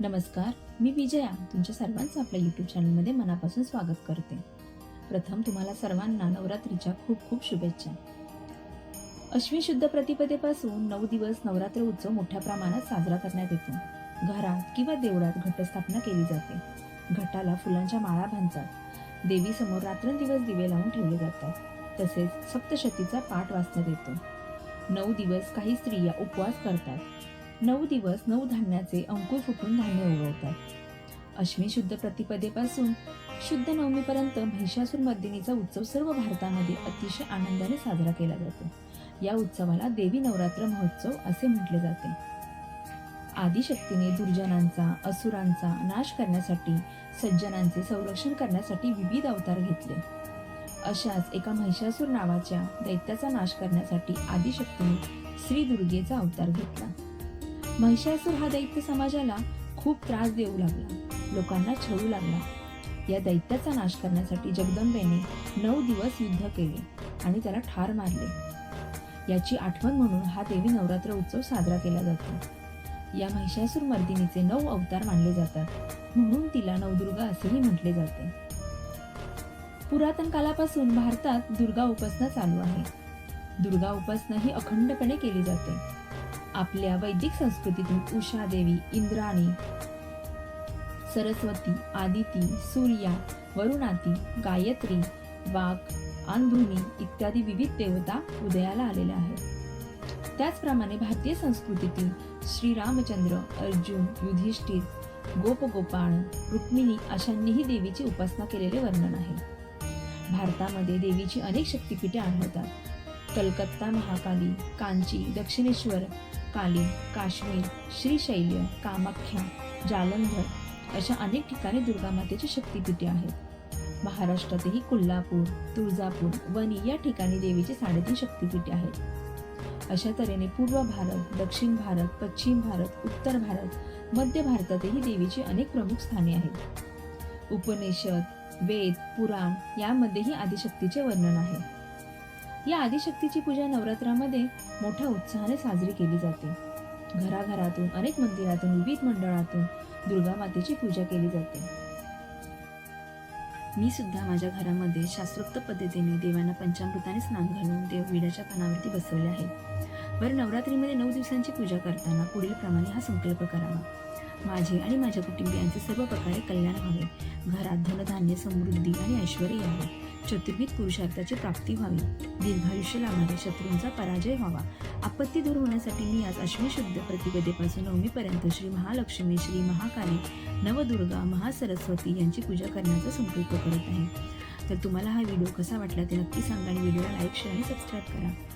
नमस्कार मी विजया तुमच्या सर्वांचं आपल्या यूट्यूब चॅनलमध्ये मनापासून स्वागत करते. प्रथम तुम्हाला सर्वांना नवरात्रीच्या खूप खूप शुभेच्छा. अश्विन शुद्ध प्रतिपदेपासून नऊ दिवस नवरात्र उत्सव मोठ्या प्रमाणात साजरा करण्यात येतो. घरात किंवा देवळात घटस्थापना केली जाते. घटाला फुलांच्या माळा बांधतात देवीसमोर रात्रंदिवस दिवे लावून ठेवले जातात. तसेच सप्तशतीचा पाठ वाचण्यात येतो. नऊ दिवस काही स्त्रिया उपवास करतात. नऊ दिवस नऊ धान्याचे अंकुर फुटून धान्य उगवतात. अश्विन शुद्ध प्रतिपदेपासून शुद्ध नवमीपर्यंत महिषासूर मर्दिनीचा उत्सव सर्व भारतामध्ये अतिशय आनंदाने साजरा केला जातो. या उत्सवाला देवी नवरात्र महोत्सव असे म्हटले जाते. आदिशक्तीने दुर्जनांचा असुरांचा नाश करण्यासाठी सज्जनांचे संरक्षण करण्यासाठी विविध अवतार घेतले. अशाच एका महिषासूर नावाच्या दैत्याचा नाश करण्यासाठी आदिशक्तीने श्री दुर्गेचा अवतार घेतला. महिषासूर हा दैत्य समाजाला खूप त्रास देऊ लागला. लोकांना छळू लागला. या दैत्याचा नाश करण्यासाठी जगदंबेने नऊ दिवस युद्ध केले आणि त्याला ठार मारले. याची आठवण म्हणून हा देवी नवरात्र उत्सव साजरा केला जातो. या महिषासूर मर्दिनीचे नऊ अवतार मानले जातात. म्हणून तिला नवदुर्गा असेही म्हटले जाते. पुरातन कालापासून भारतात दुर्गा उपासना चालू आहे. दुर्गा उपासना ही अखंडपणे केली जाते. आपल्या वैदिक संस्कृतीतून उषा देवी इंद्राणी सरस्वती आदिती सूर्या वरुणाती गायत्री वाघ अंधुनी इत्यादी विविध देवता उदयाला आलेल्या आहेत. त्याचप्रमाणे भारतीय संस्कृतीतील श्रीरामचंद्र अर्जुन युधिष्ठिर गोपगोपाळ रुक्मिणी अशांनीही देवीची उपासना केलेले वर्णन आहे. भारतामध्ये देवीची अनेक शक्तिपीठे आढळतात. कलकत्ता महाकाली कांची दक्षिणेश्वर काली काश्मीर श्रीशैल्य कामाख्या जालंधर अशा अनेक ठिकाणी दुर्गा मातेची शक्तिपीठे आहेत. महाराष्ट्रातही कोल्हापूर तुळजापूर वणी या ठिकाणी देवीची साडेतीन शक्तिपीठे आहेत. अशा तऱ्हेने पूर्व भारत दक्षिण भारत पश्चिम भारत उत्तर भारत मध्य भारतातही देवीची अनेक प्रमुख स्थाने आहेत. उपनिषद वेद पुराण यामध्येही आदिशक्तीचे वर्णन आहे. या आदिशक्तीची पूजा नवरात्रामध्ये मोठ्या उत्साहाने साजरी केली जाते. घराघरातून अनेक मंदिरातून विविध मंडळातून दुर्गा मातेची पूजा केली जाते. मी सुद्धा माझ्या घरामध्ये शास्त्रोक्त पद्धतीने देवांना पंचामृताने स्नान घालून देव विड्याच्या पानावरती बसवले आहे. बरं नवरात्रीमध्ये नऊ दिवसांची पूजा करताना पुढील प्रमाणे हा संकल्प करावा. माझे आणि माझ्या कुटुंबियांचे सर्व प्रकारे कल्याण व्हावे. घरात धनधान्य समृद्धी आणि ऐश्वर यावे. चतुर्विध पुरुषार्थाची प्राप्ती व्हावी. दीर्घायुष्य लाभणाऱ्या शत्रूंचा पराजय व्हावा. आपत्ती दूर होण्यासाठी मी आज अश्विन शुद्ध प्रतिपदेपासून नवमीपर्यंत श्री महालक्ष्मी श्री महाकाली नवदुर्गा महासरस्वती यांची पूजा करण्याचा संकल्प करत आहे. तर तुम्हाला हा व्हिडिओ कसा वाटला ते नक्की सांगा आणि व्हिडिओला लाईक शेअर आणि सबस्क्राईब करा.